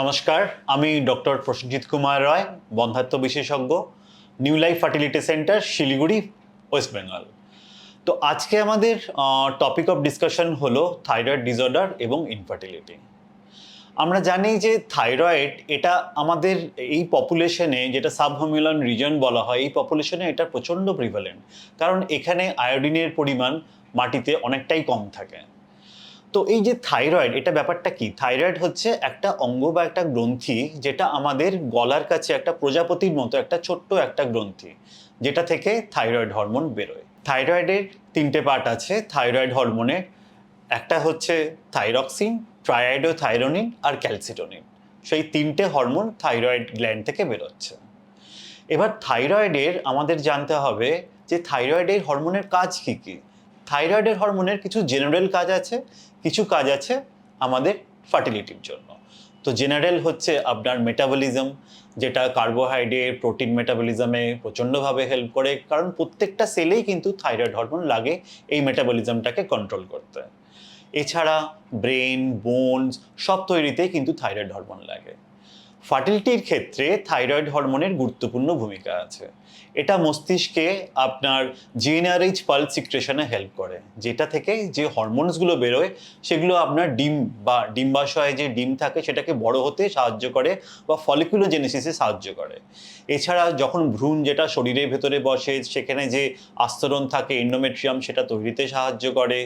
নমস্কার, আমি ডক্টর প্রসেনজিৎ কুমার রায়, বন্ধাত্ম বিশেষজ্ঞ, new life fertility centre, Siliguri, West Bengal. তো আজকে আমাদের টপিক অফ ডিসকাশন হলো থাইরয়েড ডিসঅর্ডার এবং ইনফার্টিলিটি আমরা জানি যে থাইরয়েড এটা আমাদের এই পপুলেশনে যেটা সাবহমিলন রিজন বলা হয়, এই পপুলেশনে এটা প্রচণ্ড প্রিভ্যালেন্ট কারণ এখানে আয়োডিনের পরিমাণ মাটিতে অনেকটাই কম থাকে। তো এই যে থাইরয়েড এটা ব্যাপারটা কি? থাইরয়েড হচ্ছে একটা অঙ্গ বা একটা গ্রন্থি যেটা আমাদের গলার কাছে একটা প্রজাপতির মতো একটা ছোট্ট একটা গ্রন্থি, যেটা থেকে থাইরয়েড হরমোন বেরোয়। থাইরয়েডের তিনটে পার্ট আছে থাইরয়েড হরমোনের একটা হচ্ছে থাইরক্সিন ট্রায়াইডো থাইরোনিন আর ক্যালসিটোনিন সেই তিনটে হরমোন থাইরয়েড গ্ল্যান্ড থেকে বেরোচ্ছে। এবার থাইরয়েডের আমাদের জানতে হবে যে থাইরয়েডের হরমোনের কাজ কী কী? থাইরয়েডের হরমোনের কিছু জেনারেল কাজ আছে, কিছু কাজ আছে আমাদের ফার্টিলিটির জন্য। তো জেনারেল হচ্ছে আপনার মেটাবলিজম, যেটা কার্বোহাইড্রেট, প্রোটিন মেটাবলিজমে প্রচণ্ডভাবে হেল্প করে, কারণ প্রত্যেকটা সেলেই কিন্তু থাইরয়েড হরমোন লাগে এই মেটাবলিজমটাকে কন্ট্রোল করতে। এছাড়া ব্রেন বোনস সব তৈরিতে কিন্তু থাইরয়েড হরমোন লাগে। ফার্টিলিটির ক্ষেত্রে থাইরয়েড হরমোনের গুরুত্বপূর্ণ ভূমিকা আছে। এটা মস্তিষ্কে আপনার জিএনআরএইচ পালস সিক্রেশনে হেল্প করে, যেটা থেকে যে হরমোনসগুলো বেরোয়, সেগুলো আপনার ডিম বা ডিম্বাশয়ে যে ডিম থাকে, সেটাকে বড় হতে সাহায্য করে বা ফলিকুলোজেনেসিসে সাহায্য করে। এছাড়া যখন ভ্রূণ যেটা শরীরের ভেতরে বসে, সেখানে যে আস্তরণ থাকে এন্ডোমেট্রিয়াম সেটা তৈরিতে সাহায্য করে।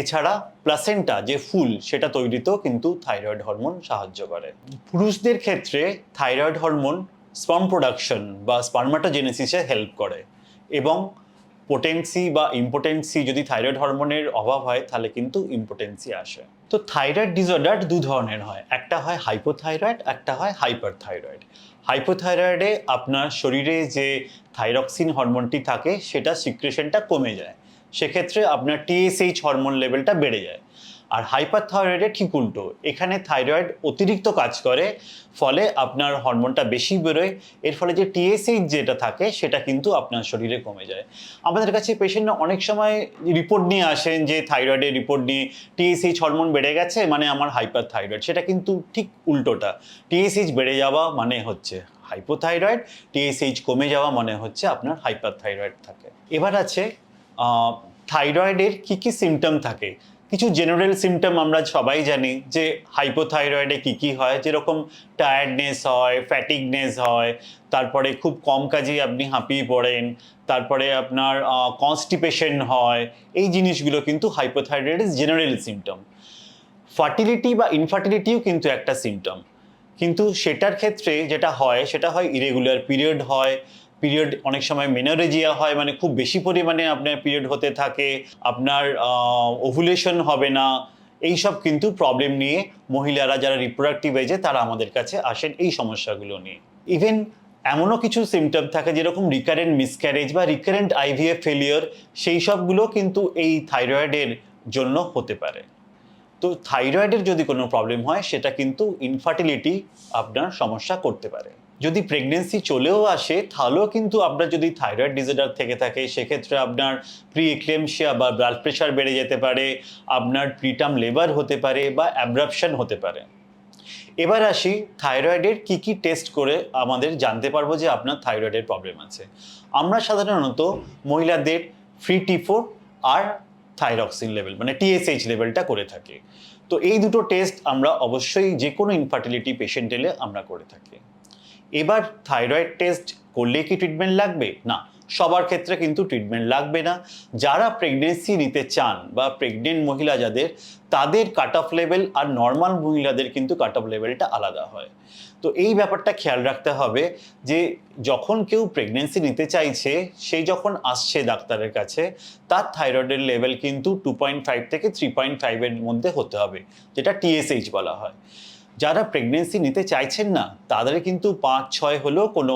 এছাড়া প্লাসেন্টা যে ফুল সেটা তৈরিতেও কিন্তু থাইরয়েড হরমোন সাহায্য করে। পুরুষদের ক্ষেত্রে থাইরয়েড হরমোন স্পার্ম প্রোডাকশন বা স্পার্মাটোজেনেসিসে হেল্প করে এবং পোটেন্সি বা ইম্পোটেন্সি যদি থাইরয়েড হরমোনের অভাব হয়, তাহলে কিন্তু ইম্পোটেন্সি আসে। তো থাইরয়েড ডিসঅর্ডার দু ধরনের হয়, একটা হয় হাইপোথাইরয়েড একটা হয় হাইপার থাইরয়েড হাইপোথাইরয়েডে আপনার শরীরে যে থাইরক্সিন হরমোনটি থাকে, সেটা সিক্রেশনটা কমে যায়। সেক্ষেত্রে আপনার টিএসএইচ হরমোন লেভেলটা বেড়ে যায়। আর হাইপার থাইরয়েডে ঠিক উল্টো, এখানে থাইরয়েড অতিরিক্ত কাজ করে, ফলে আপনার হরমোনটা বেশি বেরোয়, এর ফলে যে টিএসএইচ যেটা থাকে সেটা কিন্তু আপনার শরীরে কমে যায়। আমাদের কাছে পেশেন্টরা অনেক সময় রিপোর্ট নিয়ে আসেন যে থাইরয়েডের রিপোর্ট নিয়ে টিএসএইচ হরমোন বেড়ে গেছে মানে আমার হাইপার থাইরয়েড সেটা কিন্তু ঠিক উল্টোটা। টিএসএইচ বেড়ে যাওয়া মানে হচ্ছে হাইপোথাইরয়েড টিএসএইচ কমে যাওয়া মানে হচ্ছে আপনার হাইপার থাইরয়েড থাকে। এবার আছে থাইরয়েডের কি কি সিমটম থাকে? কিছু জেনারেল সিমটম আমরা সবাই জানি যে হাইপোথাইরয়েডে কি কি হয়, যেরকম টায়ার্ডনেস হয় ফ্যাটিকনেস হয়, তারপরে খুব কম কাজেই আপনি হাঁপিয়ে পড়েন, তারপরে আপনার কনস্টিপেশন হয়, এই জিনিসগুলো কিন্তু হাইপোথাইরয়েডের জেনারেল সিমটম ফার্টিলিটি বা ইনফার্টিলিটিও কিন্তু একটা সিমটম কিন্তু সেটার ক্ষেত্রে যেটা হয়, সেটা হয় ইরেগুলার পিরিয়ড হয় পিরিয়ড অনেক সময় মেনোরেজিয়া হয় মানে খুব বেশি পরিমাণে আপনার পিরিয়ড হতে থাকে, আপনার ওভুলেশন হবে না এই সব কিন্তু প্রবলেম নিয়ে মহিলারা যারা রিপ্রোডাক্টিভ এজে তারা আমাদের কাছে আসেন এই সমস্যাগুলো নিয়ে। ইভেন এমনও কিছু সিমটম থাকে যেরকম রিকারেন্ট মিসক্যারেজ বা রিকারেন্ট আইভিএফ ফেলিওর সেই সবগুলো কিন্তু এই থাইরয়েডের জন্য হতে পারে। তো থাইরয়েডের যদি কোনো প্রবলেম হয়, সেটা কিন্তু ইনফার্টিলিটি আপনার সমস্যা করতে পারে। যদি প্রেগনেন্সি চলেও আসে, তাহলেও কিন্তু আপনার যদি থাইরয়েড ডিসঅর্ডার থেকে থাকে, সেক্ষেত্রে আপনার প্রি এক্লেমশিয়া বা ব্লাড প্রেশার বেড়ে যেতে পারে, আপনার প্রিটাম লেবার হতে পারে বা অ্যাব্রাপশন হতে পারে। এবার আসি থাইরয়েডের কি কি টেস্ট করে আমাদের জানতে পারব যে আপনার থাইরয়েডের প্রবলেম আছে। আমরা সাধারণত মহিলাদের ফ্রি টি ফোর আর থাইরক্সিন লেভেল মানে টিএসএইচ লেভেলটা করে থাকি। তো এই দুটো টেস্ট আমরা অবশ্যই যে কোনো ইনফার্টিলিটি পেশেন্ট এলে আমরা করে থাকি। এবার থাইরয়েড টেস্ট করলে কি ট্রিটমেন্ট লাগবে? না, সবার ক্ষেত্রে কিন্তু ট্রিটমেন্ট লাগবে না। যারা প্রেগনেন্সি নিতে চান বা প্রেগনেন্ট মহিলা যাদের, তাদের কাট অফ লেভেল আর নর্মাল মহিলাদের কিন্তু কাট অফ লেভেলটা আলাদা হয়। তো এই ব্যাপারটা খেয়াল রাখতে হবে যে, যখন কেউ প্রেগনেন্সি নিতে চাইছে সেই যখন আসছে ডাক্তারের কাছে, তার থাইরয়েডের লেভেল কিন্তু টু পয়েন্ট ফাইভ থেকে থ্রি পয়েন্ট ফাইভের মধ্যে হতে হবে, যেটা টিএসএইচ বলা হয়। যারা প্রেগনেন্সি নিতে চাইছেন না তাদের কিন্তু পাঁচ ছয় হলেও কোনো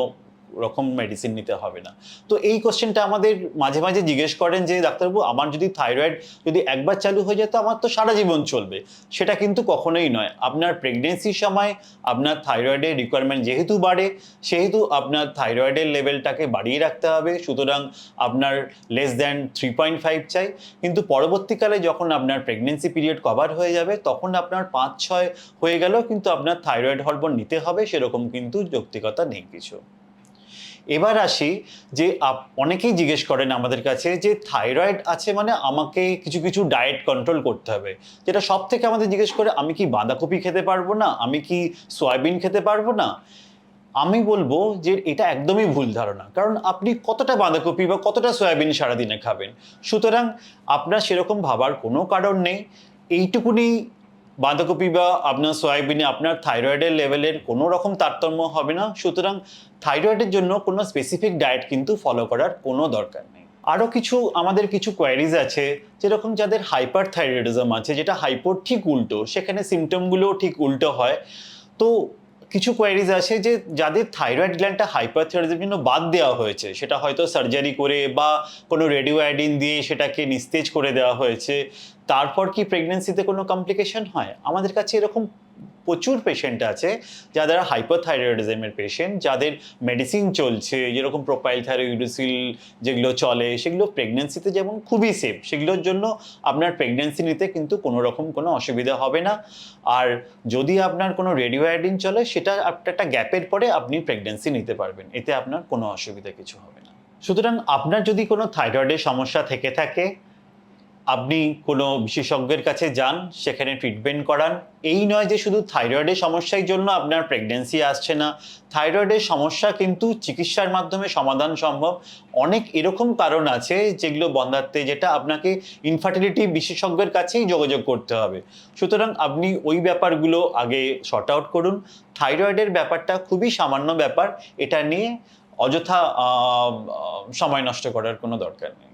রকম মেডিসিন নিতে হবে না। তো এই কোশ্চেনটা আমাদের মাঝে মাঝে জিজ্ঞেস করেন যে, ডাক্তারবাবু, আমার যদি থাইরয়েড যদি একবার চালু হয়ে যেত আমার তো সারা জীবন চলবে। সেটা কিন্তু কখনোই নয়। আপনার প্রেগনেন্সির সময় আপনার থাইরয়েডের রিকোয়ারমেন্ট যেহেতু বাড়ে, সেহেতু আপনার থাইরয়েডের লেভেলটাকে বাড়িয়ে রাখতে হবে। সুতরাং আপনার less than three point five চাই। কিন্তু পরবর্তীকালে যখন আপনার প্রেগনেন্সি পিরিয়ড কভার হয়ে যাবে, তখন আপনার পাঁচ ছয় হয়ে গেলেও কিন্তু আপনার থাইরয়েড হরমোন নিতে হবে। সেরকম কিন্তু যৌক্তিকতা নেই কিছু। এবার আসি যে অনেকেই জিজ্ঞেস করেন আমাদের কাছে যে থাইরয়েড আছে মানে আমাকে কিছু কিছু ডায়েট কন্ট্রোল করতে হবে। যেটা সব থেকে আমাদের জিজ্ঞেস করে, আমি কি বাঁধাকপি খেতে পারব না? আমি কি সয়াবিন খেতে পারব না? আমি বলব যে এটা একদমই ভুল ধারণা। কারণ আপনি কতটা বাঁধাকপি বা কতটা সয়াবিন সারাদিনে খাবেন? সুতরাং আপনার সেরকম ভাবার কোনো কারণ নেই। এইটুকুনি বাঁধাকপি বা আপনার সয়াবিনে আপনার থাইরয়েডের লেভেলের কোনো রকম তারতম্য হবে না। সুতরাং থাইরয়েডের জন্য কোনো স্পেসিফিক ডায়েট কিন্তু ফলো করার কোনো দরকার নেই। আরও কিছু আমাদের কিছু কোয়ারিজ আছে, যেরকম যাদের হাইপার থাইরয়েডিজম আছে, যেটা হাইপোর ঠিক উল্টো, সেখানে সিমটমগুলোও ঠিক উল্টো হয়। তো কিছু কোয়ারিজ আছে যে যাদের থাইরয়েড গ্ল্যান্ডটা হাইপার থাইরয়েডের জন্য বাদ দেওয়া হয়েছে, সেটা হয়তো সার্জারি করে বা কোনো রেডিও আয়োডিন দিয়ে সেটাকে নিস্তেজ করে দেওয়া হয়েছে। তারপর কি প্রেগনেন্সিতে কোনো কমপ্লিকেশন হয়? আমাদের কাছে এরকম প্রচুর পেশেন্ট আছে যাদের হাইপোথাইরয়েডিজমের পেশেন্ট যাদের মেডিসিন চলছে, যেরকম প্রোপাইল থাইরয়েডিসিল যেগুলো চলে, সেগুলো প্রেগনেন্সিতে যেমন খুবই সেফ সেগুলোর জন্য আপনার প্রেগনেন্সি নিতে কিন্তু কোনো রকম কোনো অসুবিধা হবে না। আর যদি আপনার কোনো রেডিও চলে, সেটা একটা গ্যাপের পরে আপনি প্রেগনেন্সি নিতে পারবেন, এতে আপনার কোনো অসুবিধা কিছু হবে না। সুতরাং আপনার যদি কোনো থাইরয়েডের সমস্যা থেকে থাকে আপনি কোনো বিশেষজ্ঞের কাছে যান, সেখানে ট্রিটমেন্ট করান। এই নয় যে শুধু থাইরয়েডের সমস্যার জন্য আপনার প্রেগনেন্সি আসছে না। থাইরয়েডের সমস্যা কিন্তু চিকিৎসার মাধ্যমে সমাধান সম্ভব। অনেক এরকম কারণ আছে যেগুলো বন্ধাত্বে যেটা আপনাকে ইনফার্টিলিটি বিশেষজ্ঞের কাছেই যোগাযোগ করতে হবে। সুতরাং আপনি ওই ব্যাপারগুলো আগে শর্ট আউট করুন। থাইরয়েডের ব্যাপারটা খুবই সামান্য ব্যাপার। এটা নিয়ে অযথা সময় নষ্ট করার কোনো দরকার নেই।